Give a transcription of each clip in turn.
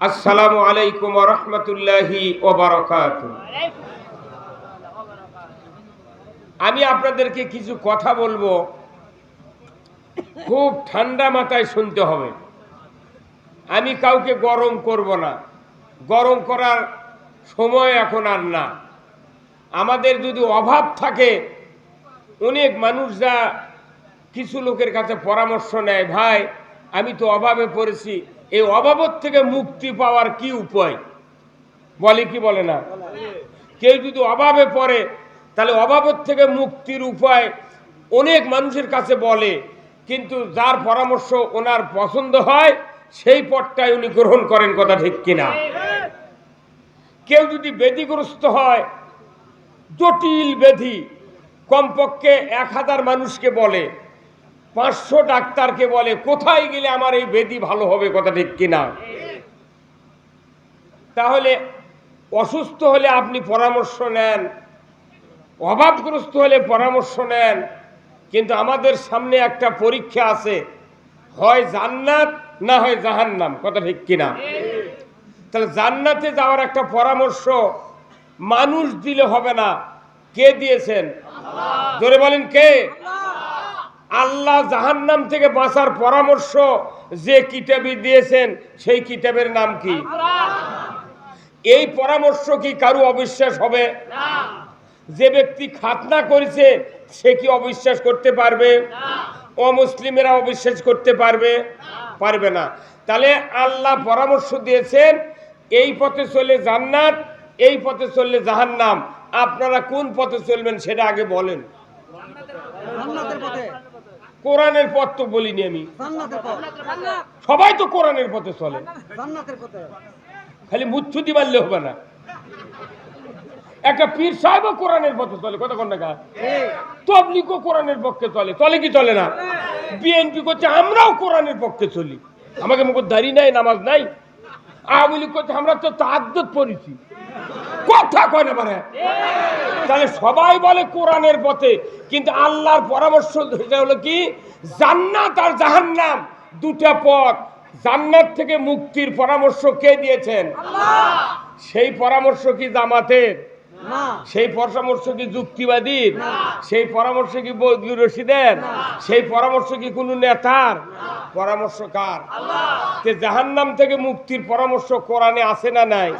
আসসালামু আলাইকুম রহমতুল্লাহি আমি আপনাদেরকে কিছু কথা বলব। খুব ঠান্ডা মাথায় শুনতে হবে। আমি কাউকে গরম করব না। গরম করার সময় এখন আর না। আমাদের যদি অভাব থাকে, অনেক মানুষ যা কিছু লোকের কাছে পরামর্শ নেয়, ভাই, আমি তো অভাবে পড়েছি। এই অভাবত থেকে মুক্তি পাওয়ার কি উপায়? বলে কি বলে না? কেউ যদি অভাবে পড়ে, তাহলে অভাবত থেকে মুক্তির উপায় অনেক মানুষের কাছে বলে, কিন্তু যার পরামর্শ ওনার পছন্দ হয়, সেই পথটাই উনি গ্রহণ করেন কথা ঠিক কিনা? কেউ যদি বেদিগ্রস্ত হয়, জটিল ব্যাধি কমপক্ষে এক হাজার মানুষকে বলে পাঁচশো ডাক্তারকে বলে, কোথায় গেলে আমার এই বেদি ভালো হবে? কথা ঠিক কিনা? তাহলে অসুস্থ হলে আপনি পরামর্শ নেন, অভাবগ্রস্ত হলে পরামর্শ নেন, কিন্তু আমাদের সামনে একটা পরীক্ষা আছে, হয় জান্নাত না হয় জাহান্নাম, কথা ঠিক কিনা? তাহলে জান্নাতে যাওয়ার একটা পরামর্শ, মানুষ দিলে হবে না। কে দিয়েছেন? জোরে বলেন কে? আল্লাহ জাহান্নাম থেকে বাঁচার পরামর্শ যে কিতাবি দিয়েছেন, সেই কিতাবের নাম কি? এই পরামর্শ কি কারু অবিশ্বাস হবে? যে ব্যক্তি খাতনা করেছে, সে কি অবিশ্বাস করতে পারবে? অমুসলিমেরা অবিশ্বাস করতে পারবে? পারবে না। তাহলে আল্লাহ পরামর্শ দিয়েছেন, এই পথে চলে জান্নাত, এই পথে চললে জাহান্নাম। আপনারা কোন পথে চলবেন সেটা আগে বলেন। কোরআনের পথ তো বলিনি আমি। সবাই তো কোরআনের পথে চলে। খালি মুচ্ছুতি মারলে হবে না। একটা পীর সাহেবও কোরআনের পথে চলে। কত কোন টাকা তবলিগও কোরআনের পক্ষে চলে। চলে কি চলে না? বিএনপি করছে আমরাও কোরআনের পক্ষে চলি। আমাকে মুখ দাড়ি নাই নামাজ নাই। আওয়ামী লীগ করছে আমরা তো তাদ্দত পড়েছি। কথা কয় না মানে? তাহলে সবাই বলে কোরআনের পথে। কিন্তু আল্লাহর পরামর্শ হলো কি? জান্নাত আর জাহান্নাম দুটা পথ। জান্নাত থেকে মুক্তির পরামর্শ কে দিয়েছেন? সেই পরামর্শ কি জামাতের? সেই পরামর্শ কি যুক্তিবাদীর? সেই পরামর্শ কি বদলু রশিদের? সেই পরামর্শ কি কোনো নেতার? পরামর্শ কার? যে জাহান্নাম থেকে মুক্তির পরামর্শ কোরআনে আছে না নাই?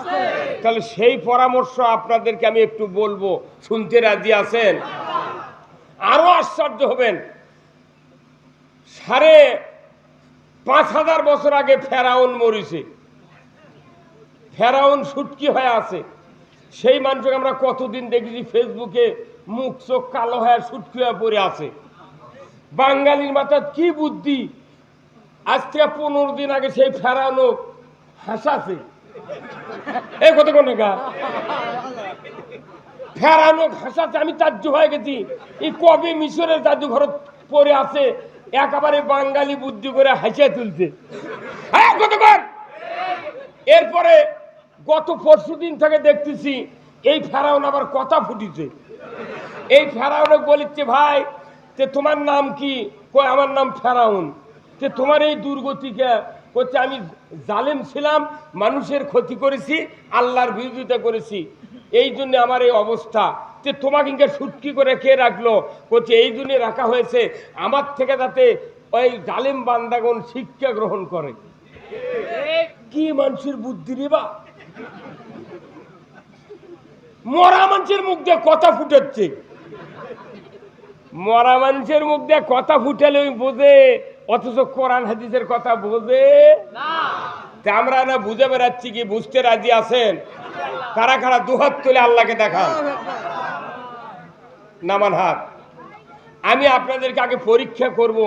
তাহলে সেই পরামর্শ আপনাদেরকে আমি একটু বলব। শুনতে রাজি আছেন? আরও আশ্চর্য হবেন। সাড়ে পাঁচ হাজার বছর আগে ফেরাউন মরিছে। ফেরাউন সুটকি হয়ে আছে। সেই মানুষকে আমরা কতদিন দেখেছি ফেসবুকে মুখ চোখ কালো হয়ে সুটকি হয়ে পড়ে আছে। বাঙালির মাথার কি বুদ্ধি? আজ থেকে পনেরো দিন আগে সেই ফেরানো হাসাছে। এই কত কোন ফেরানো হাসাচ্ছে আমি তাজ্য হয়ে গেছি। এই কবে মিশরের জাদুঘর পড়ে আছে, একেবারে বাঙালি বুদ্ধি করে হাসিয়ে তুলছে। হ্যাঁ এরপরে গত পরশু দিন থেকে দেখতেছি, এই ফেরাউন আবার কথা ফুটিছে। এই ফেরাউনক বলিচ্ছে, ভাই যে তোমার নাম কি? কই আমার নাম ফেরাউন। যে তোমার এই দুর্গতিকে করছে আমি জালেম ছিলাম, মানুষের ক্ষতি করেছি, আল্লাহর বিরোধিতা করেছি। এই জন্য আমার এই অবস্থা যে তোমাকে সুটকি করে কে রাখল? করছে এই জন্য রাখা হয়েছে আমার থেকে যাতে ওই জালেম বান্দাগণ শিক্ষা গ্রহণ করে। কি মানুষের বুদ্ধি রে বা? মরা মানুষের মুখ দিয়ে কথা ফুটাচ্ছে। মরা মানুষের মুখ দিয়ে কথা ফুটালে ওই বোঝে অথচ কোরআন হাদিসের কথা বোঝে। আমরা না বুঝে বেড়াচ্ছি কি বুঝতে রাজি আছেন? কারা কারা দুহাত তুলে আল্লাহকে দেখান। নামান হাত। আমি আপনাদেরকে আগে পরীক্ষা করব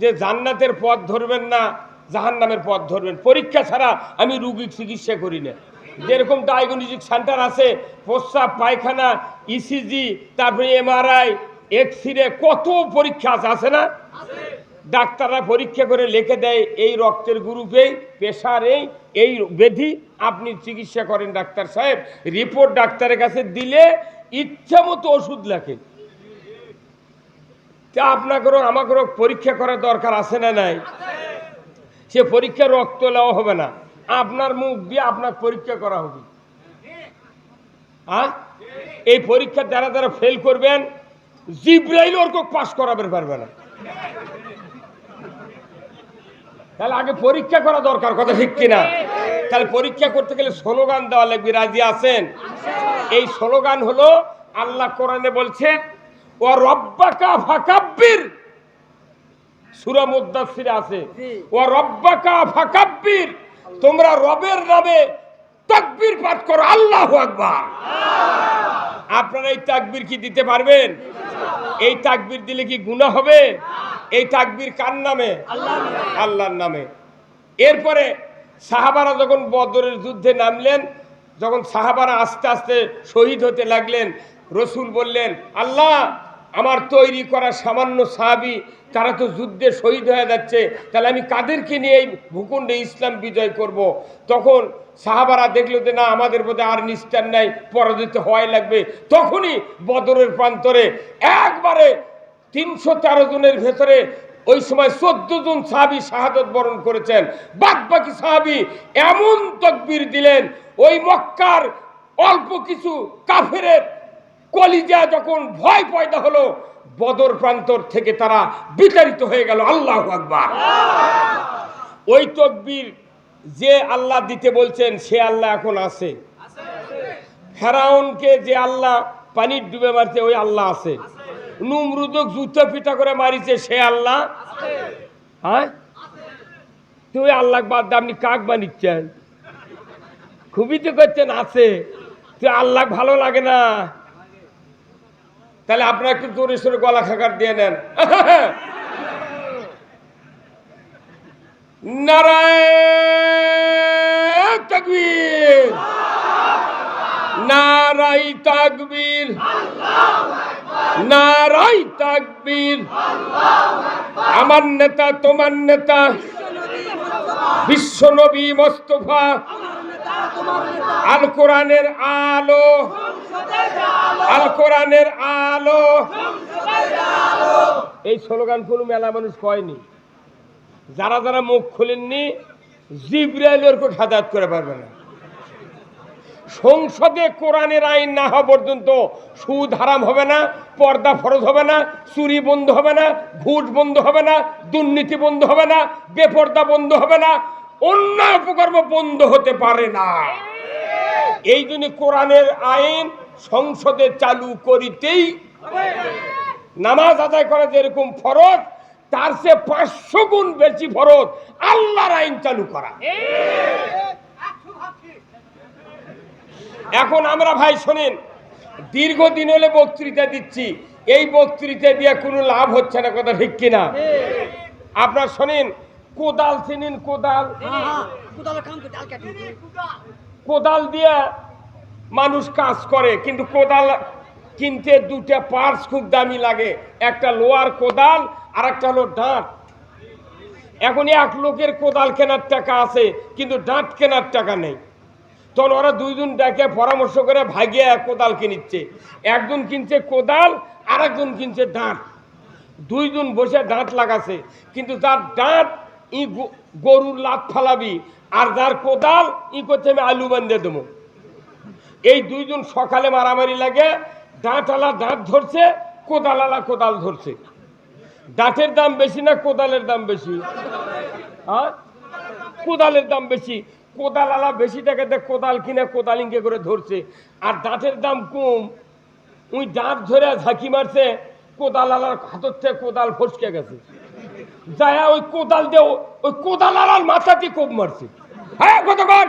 যে জান্নাতের পথ ধরবেন না জাহান্নামের পথ ধরবেন। পরীক্ষা ছাড়া আমি রুগীর চিকিৎসা করি না। যেরকম ডায়াগনস্টিক সেন্টার আছে প্রস্রাব পায়খানা ইসিজি তারপরে এমআরআই এক্স রে কত পরীক্ষা আছে আছে না? ডাক্তাররা পরীক্ষা করে লিখে দেয়, এই রক্তের গ্রুপে প্রেশার এই ব্যাধি আপনি চিকিৎসা করেন ডাক্তার সাহেব। রিপোর্ট ডাক্তারের কাছে দিলে ইচ্ছা মতো ওষুধ লেখে। তা আপনাকেও আমাকেও পরীক্ষা করার দরকার আছে না নাই? সে পরীক্ষা রক্ত নেওয়া হবে না। আপনার মুখ দিয়ে আপনার পরীক্ষা করা হবে। হ্যাঁ এই পরীক্ষা যারা যারা ফেল করবেন, জিব্রাইল ওর পাস করাবে পারবে না। তাহলে আগে পরীক্ষা করা দরকার কথা ঠিক কিনা? তাহলে পরীক্ষা করতে গেলে স্লোগান দেওয়া লাগবে রাজি আছেন? এই স্লোগান হলো আল্লাহ কোরআনে বলছেন ও রব্বাকা ফাকাব্বির। সূরা মুদাসসিরে আছে। ও রব্বাকা ফাকাব্বির। তোমরা রবের নামে তাকবীর পাঠ করো আল্লাহু আকবার। আপনারা এই তাকবীর কি দিতে পারবেন? এই তাকবীর দিলে কি গুনাহ হবে? এই তাকবীর কার নামে? আল্লাহর নামে। এরপরে সাহাবারা যখন বদরের যুদ্ধে নামলেন, যখন সাহাবারা আস্তে আস্তে শহীদ হতে লাগলেন, রসুল বললেন, আল্লাহ, আমার তৈরি করা সামান্য সাহাবি, তারা তো যুদ্ধে শহীদ হয়ে যাচ্ছে, তাহলে আমি কাদেরকে নিয়ে এই ভূখণ্ডে ইসলাম বিজয় করব। তখন সাহাবারা দেখল যে না, আমাদের মধ্যে আর নিষ্ঠার নাই, পরাজিত হওয়াই লাগবে। তখনই বদরের প্রান্তরে একবারে তিনশো তেরো জনের ভেতরে ওই সময় চোদ্দ জন সাহাবি শাহাদত বরণ করেছেন। বাদ বাকি সাহাবি এমন তকবির দিলেন, ওই মক্কার অল্প কিছু কাফেরের কলিজা যখন ভয় পয়দা হলো, বদর প্রান্তর থেকে তারা বিতাড়িত হয়ে গেল। আল্লাহ আকবার। ওই তকবির যে আল্লাহ দিতে বলছেন, সে আল্লাহ এখন আছে। ফেরাউনকে যে আল্লাহ পানির ডুবে মারছে, ওই আল্লাহ আছে। নুমরুদক জুতো পিটা করে মারিছে, সে আল্লাহ হ্যাঁ তুই আল্লাহ বাদ দিয়ে আপনি কাক বানিচ্ছেন? খুবই তো করছেন, আছে। তুই আল্লাহ ভালো লাগে না। তাহলে আপনারা একটু জোরে সোরে গলা খাকার দিয়ে নেন। নারায় তাকবীর। নারাই তাকবীর। নারাই তাকবীর। আমার নেতা, তোমার নেতা। বিশ্বনবী মোস্তফা। আল কোরআনের আলো। আল কোরআনের আলো। এই স্লোগান কোনো মেলা মানুষ কয়নি। যারা যারা মুখ খোলেননি, জিব্রাইলের কোট হাদাত করে পারবে না। সংসদে কোরআনের আইন না হওয়া পর্যন্ত সুদ হারাম হবে না, পর্দা ফরজ হবে না, চুরি বন্ধ হবে না, ঘুষ বন্ধ হবে না, দুর্নীতি বন্ধ হবে না, বেপর্দা বন্ধ হবে না অন্যায় উপকর্ম বন্ধ হতে পারে না। এই জন্য কোরআনের আইন সংসদে চালু করিতেই নামাজ আদায় করা যেরকম ফরজ তার সে পাঁচশো গুণ বেশি ফরজ আল্লাহর আইন চালু করা। এখন আমরা ভাই শোনেন, দীর্ঘদিন হলে বক্তৃতা দিচ্ছি, এই বক্তৃতা দিয়ে কোনো লাভ হচ্ছে না কথা ঠিক কিনা? আপনার শোনেন, কোদাল চিনেন কোদাল? কোদাল দিয়ে মানুষ কাজ করে, কিন্তু কোদাল কিনতে দুটা পার্স খুব দামি লাগে। একটা লোয়ার কোদাল আর একটা হলো ডাঁট। এখন এক লোকের কোদাল কেনার টাকা আছে, কিন্তু ডাঁট কেনার টাকা নেই। তখন ওরা দুইজন ডেকে পরামর্শ করে ভাগিয়ে কোদাল কিনিচ্ছে। একজন কিনছে কোদাল আর একজন কিনছে ডাঁট। দুইজন বসে দাঁত লাগাছে, কিন্তু যার দাঁত ই গরুর লাত ফালাবি, আর যার কোদাল ই করছে, আমি আলু বান্ধে দেবো। এই দুইজন সকালে মারামারি লাগে দাঁতওয়ালা দাঁত ধরছে কোদালালা কোদাল ধরছে। দাঁতের দাম বেশি না কোদালের দাম বেশি? হ্যাঁ? কোদালের দাম বেশি। কোদাল আলা বেশি টাকাতে কোদাল কিনে কোদাল ইঙ্কে করে ধরছে। আর দাঁতের দাম কম। ওই দাঁত ধরে ঝাঁকি মারছে কোদাল আলার হাতর থেকে কোদাল ফসকে গেছে। যায় ওই কোদাল দিয়ে ওই কোদালালার মাথাতে কোপ মারছে। হ্যাঁ কতক্ষণ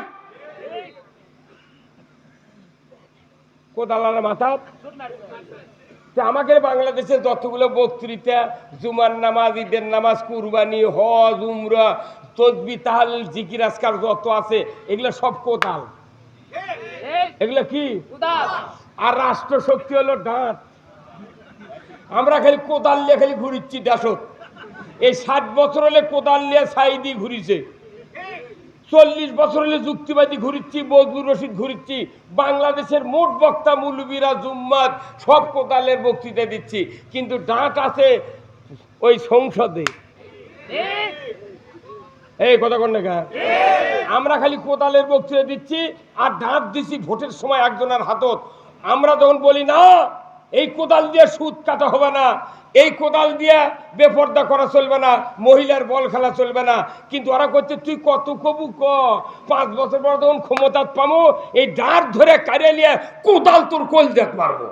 কোদালালার মাথা? তা আমাকে বাংলাদেশের যতগুলো বক্তৃতা, জুমার নামাজ, ঈদের নামাজ, কুরবানি, হজ, উমরা, তসবি তাহাল জিকির আজকাল যত আছে, এগুলো সব কোদাল। এগুলো কি? আর রাষ্ট্র শক্তি হলো ডাঁট আমরা খালি কোদাল নিয়ে খালি ঘুরিচ্ছি দেশত এই ষাট বছর হলে কোদাল নিয়ে সাইদি ঘুরিছে। চল্লিশ বছর হলে যুক্তিবাদী ঘুরিচ্ছি বজলুর রশিদ ঘুরিচ্ছি, বাংলাদেশের মোট বক্তা মুলবিরা জুম্মাদ সব কোদালের বক্তৃতা দিচ্ছি। কিন্তু ডাঁট আছে ওই সংসদে। এই কথা কন না আমরা খালি কোদালের বক্তৃতা দিচ্ছি আর দাঁত দিচ্ছি ভোটের সময় একজনের হাতত। আমরা যখন বলি, না এই কোদাল দিয়ে সুদ কাটা হবে না। এই কোদাল দিয়ে বেপর্দা করা চলবে না মহিলার বল খেলা চলবে না। কিন্তু ওরা করছে তুই কত কবু ক? পাঁচ বছর পর তখন ক্ষমতা পামো এই দাঁত ধরে কারিয়ে নিয়ে কোদাল তোর কোল দেখ মারবো।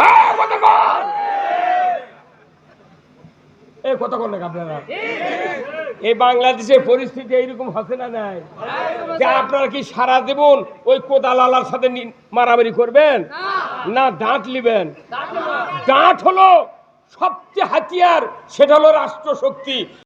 হ্যাঁ। এই কথা কন। আপনারা? এই বাংলাদেশের পরিস্থিতি এইরকম হচ্ছে না নাই? যে আপনারা কি সারা জীবন ওই কোদাল আলার সাথে মারামারি করবেন? না। দাঁত নিবেন দাঁত হলো সবচেয়ে হাতিয়ার সেটা হলো রাষ্ট্র শক্তি